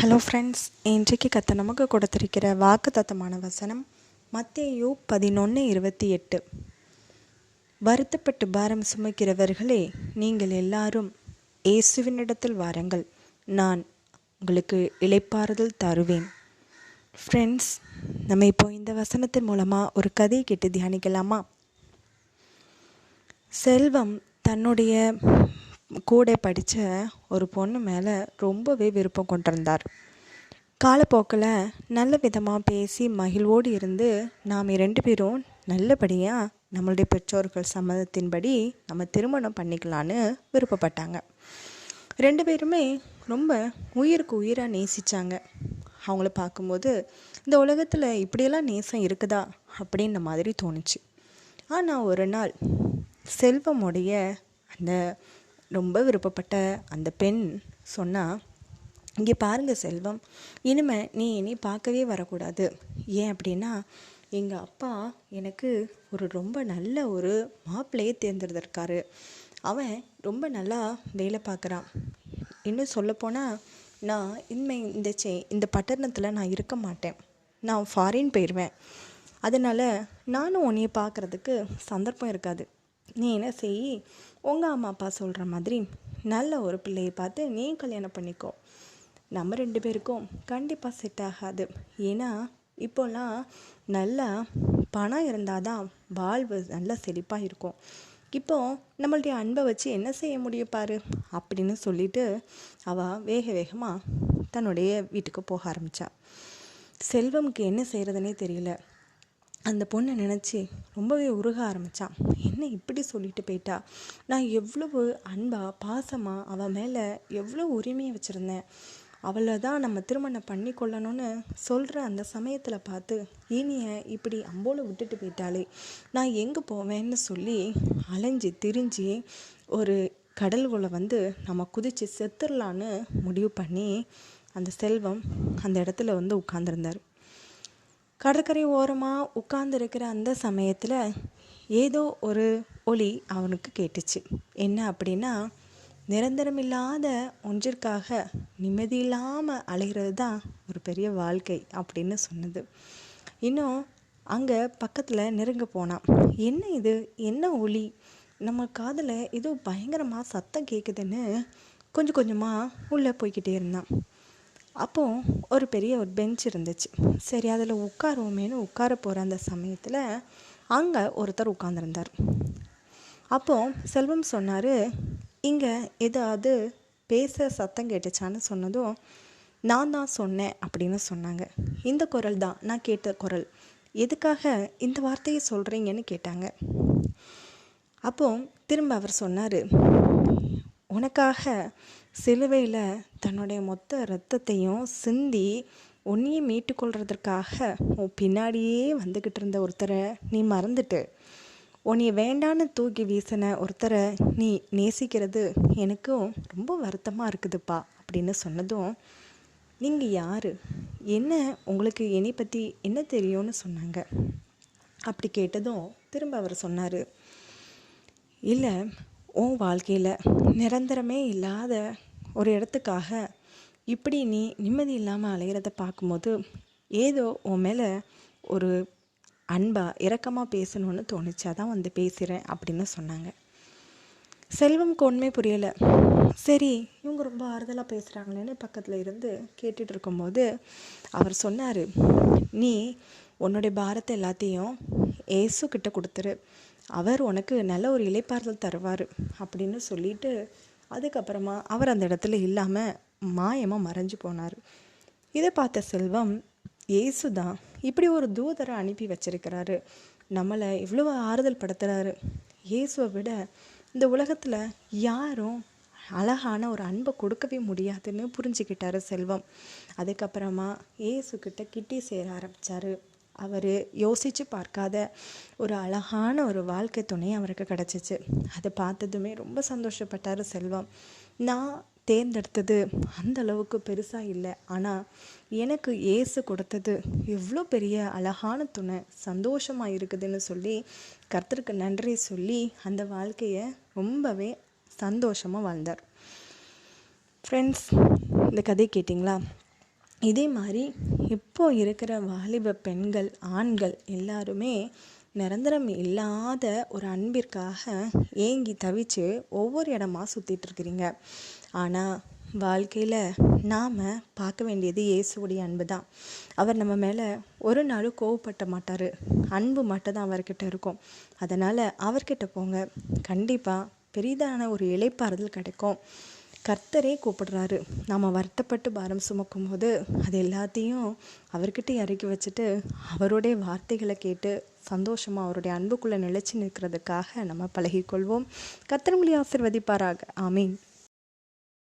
Hello friends இன்றைக்கு கத்த நமக்கு கொடுத்திருக்கிற வாக்குத்தத்தமான வசனம் மத்தேயு பதினொன்று இருபத்தி எட்டு. வருத்தப்பட்டு பாரம் சுமக்கிறவர்களே நீங்கள் எல்லாரும் இயேசுவினிடத்தில் வாருங்கள். நான் உங்களுக்கு இளைப்பாறுதல் தருவேன். ஃப்ரெண்ட்ஸ் நம்ம இப்போ இந்த வசனத்தின் மூலமாக ஒரு கதையை கேட்டு தியானிக்கலாமா? செல்வம் தன்னுடைய கூட படித்த ஒரு பொண்ணு மேலே ரொம்பவே விருப்பம் கொண்டிருந்தார். காலப்போக்கில் நல்ல விதமாக பேசி மகிழ்வோடு இருந்து நாம் ரெண்டு பேரும் நல்லபடியாக நம்மளுடைய பெற்றோர்கள் சம்மதத்தின்படி நம்ம திருமணம் பண்ணிக்கலான்னு விருப்பப்பட்டாங்க. ரெண்டு பேருமே ரொம்ப உயிருக்கு உயிராக நேசித்தாங்க அவங்கள பார்க்கும்போது இந்த உலகத்தில் இப்படியெல்லாம் நேசம் இருக்குதா? அப்படின்ற மாதிரி தோணுச்சு. ஆனால் ஒரு நாள் செல்வமுடைய அந்த ரொம்ப விருப்பப்பட்ட அந்த பெண் சொன்னால் இங்கே பாருங்கள் செல்வம் இனிமே நீ இனி பார்க்கவே வரக்கூடாது. ஏன் அப்படின்னா எங்கள் அப்பா எனக்கு ஒரு ரொம்ப நல்ல ஒரு மாப்பிள்ளையை தேர்ந்தெடுத்திருக்காரு. அவன் ரொம்ப நல்லா வேலை பார்க்குறான். இன்னும் சொல்லப்போனால் நான் இனிமே இந்த செ இந்த பட்டணத்தில் நான் இருக்க மாட்டேன். நான் ஃபாரின் போயிடுவேன் அதனால் நானும் உன்னையை பார்க்குறதுக்கு சந்தர்ப்பம் இருக்காது. நீ என்ன செய் உங்கள் அம்மா அப்பா சொல்கிற மாதிரி நல்ல ஒரு பிள்ளையை பார்த்து நீ கல்யாணம் பண்ணிக்கோ. நம்ம ரெண்டு பேருக்கும் கண்டிப்பாக செட் ஆகாது. ஏன்னா இப்போல்லாம் நல்லா பணம் இருந்தால் தான் வாழ்வு நல்லா செழிப்பாக இருக்கும். இப்போ நம்மளுடைய அன்பை வச்சு என்ன செய்ய முடியும் பாரு? அப்படின்னு சொல்லிட்டு அவள் வேக வேகமாக தன்னுடைய வீட்டுக்கு போக ஆரம்பித்தா செல்வம்க்கு என்ன செய்கிறதுனே தெரியல. அந்த பொண்ணை நினச்சி ரொம்பவே உருக ஆரம்பித்தான் என்ன இப்படி சொல்லிட்டு போயிட்டா? நான் எவ்வளவு அன்பாக பாசமாக அவள் மேலே எவ்வளோ உரிமையை வச்சுருந்தேன். அவளை தான் நம்ம திருமணம் பண்ணி கொள்ளணும்னு சொல்கிற அந்த சமயத்தில் பார்த்து இனிய இப்படி அம்போல விட்டுட்டு போயிட்டாளே. நான் எங்கே போவேன்னு சொல்லி அலைஞ்சி திரிஞ்சு ஒரு கடல்குள்ளே வந்து நம்ம குதித்து செத்துடலான்னு முடிவு பண்ணி அந்த செல்வம் அந்த இடத்துல வந்து உட்காந்துருந்தார் கடற்கரை ஓரமாக உட்கார்ந்துருக்கிற அந்த சமயத்தில் ஏதோ ஒரு ஒளி அவனுக்கு கேட்டுச்சு. என்ன அப்படின்னா நிரந்தரமில்லாத ஒன்றிற்காக நிம்மதி இல்லாமல் அலைகிறது தான் ஒரு பெரிய வாழ்க்கை அப்படின்னு சொன்னது. இன்னும் அங்கே பக்கத்தில் நெருங்க போனான். என்ன இது? என்ன ஒளி நம்ம காதில் ஏதோ பயங்கரமாக சத்தம் கேட்குதுன்னு கொஞ்சம் கொஞ்சமாக உள்ளே போய்கிட்டே இருந்தான். அப்போது ஒரு பெரிய ஒரு பெஞ்ச் இருந்துச்சு. சரி அதில் உட்காருவோமேனு உட்கார போகிற அந்த சமயத்தில் அங்கே ஒருத்தர் உட்காந்துருந்தார் அப்போது செல்வம் சொன்னார் இங்கே ஏதாவது பேச சத்தம் கேட்டுச்சான்னு சொன்னதும் நான் தான் சொன்னேன் அப்படின்னு சொன்னாங்க. இந்த குரல் தான் நான் கேட்ட குரல். எதுக்காக இந்த வார்த்தையை சொல்கிறீங்கன்னு கேட்டாங்க. அப்போது திரும்ப அவர் சொன்னார் உனக்காக சிலுவையில் தன்னுடைய மொத்த ரத்தத்தையும் சிந்தி உன்னையும் மீட்டுக்கொள்கிறதுக்காக உன் பின்னாடியே வந்துக்கிட்டு இருந்த ஒருத்தரை நீ மறந்துட்டு உன்னைய வேண்டான்னு தூக்கி வீசின ஒருத்தரை நீ நேசிக்கிறது எனக்கும் ரொம்ப வருத்தமாக இருக்குதுப்பா அப்படின்னு சொன்னதும் நீங்கள் யார்? என்ன உங்களுக்கு என்னை பற்றி என்ன தெரியும்னு சொன்னாங்க? அப்படி கேட்டதும் திரும்ப அவர் சொன்னார் இல்லை உன் வாழ்க்கையில் நிரந்தரமே இல்லாத ஒரு இடத்துக்காக இப்படி நீ நிம்மதி இல்லாமல் அலைகிறத பார்க்கும்போது ஏதோ உன் மேலே ஒரு அன்பாக இரக்கமாக பேசணும்னு தோணுச்சு அதான் வந்து பேசுகிறேன் அப்படின்னு சொன்னாங்க. செல்வம்க்கு உண்மை புரியலை. சரி இவங்க ரொம்ப ஆறுதலாக பேசுகிறாங்களேன்னு பக்கத்தில் இருந்து கேட்டுட்டு இருக்கும்போது அவர் சொன்னார் நீ உன்னுடைய பாரத்தை எல்லாத்தையும் ஏசு கிட்ட கொடுத்துரு. அவர் உனக்கு நல்ல ஒரு இலைப்பாறுதல் தருவார் அப்படின்னு சொல்லிட்டு அதுக்கப்புறமா அவர் அந்த இடத்துல இல்லாமல் மாயமாக மறைஞ்சு போனார். இதை பார்த்த செல்வம் ஏசு தான் இப்படி ஒரு தூதரை அனுப்பி வச்சிருக்கிறாரு. நம்மளை இவ்வளோ ஆறுதல் படுத்துகிறாரு இயேசுவை விட இந்த உலகத்தில் யாரும் அழகான ஒரு அன்பை கொடுக்கவே முடியாதுன்னு புரிஞ்சுக்கிட்டாரு செல்வம். அதுக்கப்புறமா ஏசுக்கிட்ட கிட்டி சேர ஆரம்பித்தார் அவர் யோசித்து பார்க்காத ஒரு அழகான ஒரு வாழ்க்கை துணை அவருக்கு கிடச்சிச்சு. அதை பார்த்ததுமே ரொம்ப சந்தோஷப்பட்டார் செல்வம். நான் தேர்ந்தெடுத்தது அந்த அளவுக்கு பெருசாக இல்லை. ஆனால் எனக்கு ஏசு கொடுத்தது எவ்வளோ பெரிய அழகான துணை சந்தோஷமாக இருக்குதுன்னு சொல்லி கர்த்தருக்கு நன்றி சொல்லி அந்த வாழ்க்கையை ரொம்பவே சந்தோஷமாக வாழ்ந்தார். ஃப்ரெண்ட்ஸ் இந்த கதை கேட்டிங்களா? இதே மாதிரி இப்போ இருக்கிற வாலிப பெண்கள் ஆண்கள் எல்லாருமே நிரந்தரம் இல்லாத ஒரு அன்பிற்காக ஏங்கி தவிச்சு ஒவ்வொரு இடமா சுற்றிட்டு இருக்கிறீங்க. ஆனால் வாழ்க்கையில் நாம் பார்க்க வேண்டியது இயேசுடைய அன்பு தான். அவர் நம்ம மேலே ஒரு நாளும் கோவப்பட்ட மாட்டார். அன்பு மட்டும் தான் அவர்கிட்ட இருக்கும். அதனால் அவர்கிட்ட போங்க. கண்டிப்பாக பெரிதான ஒரு இழைப்பாறுதல் கிடைக்கும். கர்த்தரே கூப்பிடுறாரு. நாம் வருத்தப்பட்டு பாரம் சுமக்கும் போது அது எல்லாத்தையும் அவர்கிட்ட இறக்கி வச்சுட்டு அவருடைய வார்த்தைகளை கேட்டு சந்தோஷமாக அவருடைய அன்புக்குள்ளே நிலைச்சி நிற்கிறதுக்காக நம்ம பழகிக்கொள்வோம். கர்த்தர் உங்களை ஆசிர்வதிப்பாராக. ஆமீன்.